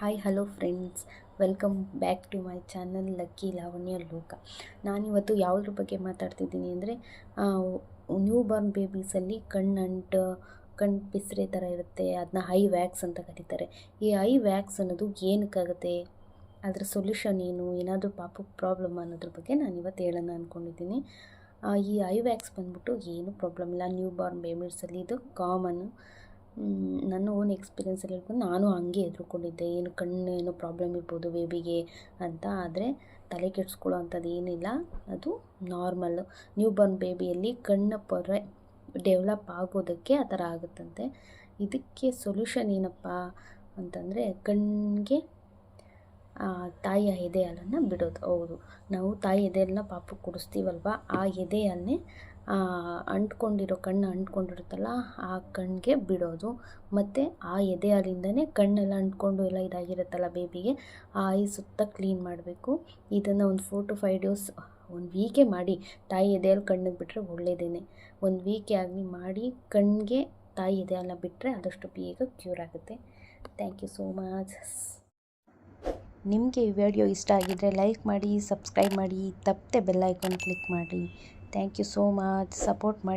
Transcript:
Hi hello friends welcome back to my channel lucky Lavanya Loka ನಾನಿವತ್ತು ಯಾವುದ್ರ ಬಗ್ಗೆ ಮಾತಾಡ್ತಿದ್ದೀನಿ ಅಂದರೆ ನ್ಯೂ ಬಾರ್ನ್ ಬೇಬೀಸಲ್ಲಿ ಕಣ್ಣಂಟು ಕಣ್ಣು ಪಿಸ್ರೆ ಥರ ಇರುತ್ತೆ ಅದನ್ನ ಐ ವ್ಯಾಕ್ಸ್ ಅಂತ ಕರೀತಾರೆ. ಈ ಐ ವ್ಯಾಕ್ಸ್ ಅನ್ನೋದು ಏನಕ್ಕಾಗುತ್ತೆ? ಅದರ ಸೊಲ್ಯೂಷನ್ ಏನು? ಏನಾದರೂ ಪಾಪಕ್ಕೆ ಪ್ರಾಬ್ಲಮ್ ಅನ್ನೋದ್ರ ಬಗ್ಗೆ ನಾನು ಇವತ್ತು ಹೇಳೋಣ ಅಂದ್ಕೊಂಡಿದ್ದೀನಿ ಈ ಐ ವ್ಯಾಕ್ಸ್ ಬಂದ್ಬಿಟ್ಟು ಏನೂ ಪ್ರಾಬ್ಲಮ್ ಇಲ್ಲ. ನ್ಯೂ ಬಾರ್ನ್ ಬೇಬೀಸಲ್ಲಿ ಇದು ಕಾಮನ್ನು ನನ್ನ ಓನ್ ಎಕ್ಸ್ಪೀರಿಯೆನ್ಸಲ್ಲಿ ಹೇಳ್ಕೊಂಡು ನಾನು ಹಂಗೆ ಎದುರುಕೊಂಡಿದ್ದೆ. ಏನು ಕಣ್ಣು, ಏನೋ ಪ್ರಾಬ್ಲಮ್ ಇರ್ಬೋದು ಬೇಬಿಗೆ ಅಂತ. ಆದರೆ ತಲೆ ಕೆಡಿಸ್ಕೊಳ್ಳೋ ಏನಿಲ್ಲ. ಅದು ನಾರ್ಮಲ್ಲು ನ್ಯೂ ಬರ್ನ್ ಬೇಬಿಯಲ್ಲಿ ಕಣ್ಣು ಪೊರೆ ಡೆವಲಪ್ ಆಗೋದಕ್ಕೆ ಆ ಥರ ಆಗುತ್ತಂತೆ. ಇದಕ್ಕೆ ಸೊಲ್ಯೂಷನ್ ಏನಪ್ಪ ಅಂತಂದರೆ ಕಣ್ಣಿಗೆ ತಾಯಿಯ ಎದೆ ಬಿಡೋದು. ಹೌದು. ನಾವು ತಾಯಿ ಎದೆ ಪಾಪ ಕುಡಿಸ್ತೀವಲ್ವ ಆ ಎದೆ ಅಂಟ್ಕೊಂಡಿರೋ ಕಣ್ಣು ಅಂಟ್ಕೊಂಡಿರುತ್ತಲ್ಲ, ಆ ಕಣ್ಣಿಗೆ ಬಿಡೋದು. ಮತ್ತು ಆ ಎದೆ ಹಾಲಿಂದನೇ ಕಣ್ಣೆಲ್ಲ ಅಂಟ್ಕೊಂಡು ಎಲ್ಲ ಇದಾಗಿರುತ್ತಲ್ಲ ಬೇಬಿಗೆ, ಆ ಐ ಸುತ್ತ ಕ್ಲೀನ್ ಮಾಡಬೇಕು. ಇದನ್ನು ಒಂದು ಫೋರ್ ಟು ಫೈವ್ ಡೇಸ್, ಒಂದು ವೀಕೆ ಮಾಡಿ ತಾಯಿ ಎದೆಯಲ್ಲಿ ಕಣ್ಣಿಗೆ ಬಿಟ್ಟರೆ ಒಳ್ಳೆಯದೇನೆ ಒಂದು ವೀಕೆ ಆಗಲಿ ಮಾಡಿ ಕಣ್ಣಿಗೆ ತಾಯಿ ಎದೆ ಹಾಲನ್ನ ಬಿಟ್ಟರೆ ಆದಷ್ಟು ಬೇಗ ಕ್ಯೂರ್ ಆಗುತ್ತೆ. ಥ್ಯಾಂಕ್ ಯು ಸೋ ಮಚ್ ನಿಮಗೆ ಈ ವಿಡಿಯೋ ಇಷ್ಟ ಆಗಿದ್ದರೆ ಲೈಕ್ ಮಾಡಿ, ಸಬ್ಸ್ಕ್ರೈಬ್ ಮಾಡಿ, ತಪ್ಪದೆ ಬೆಲ್ ಐಕಾನ್ ಕ್ಲಿಕ್ ಮಾಡಿ. Thank you so much. Support ಮಾಡಿ.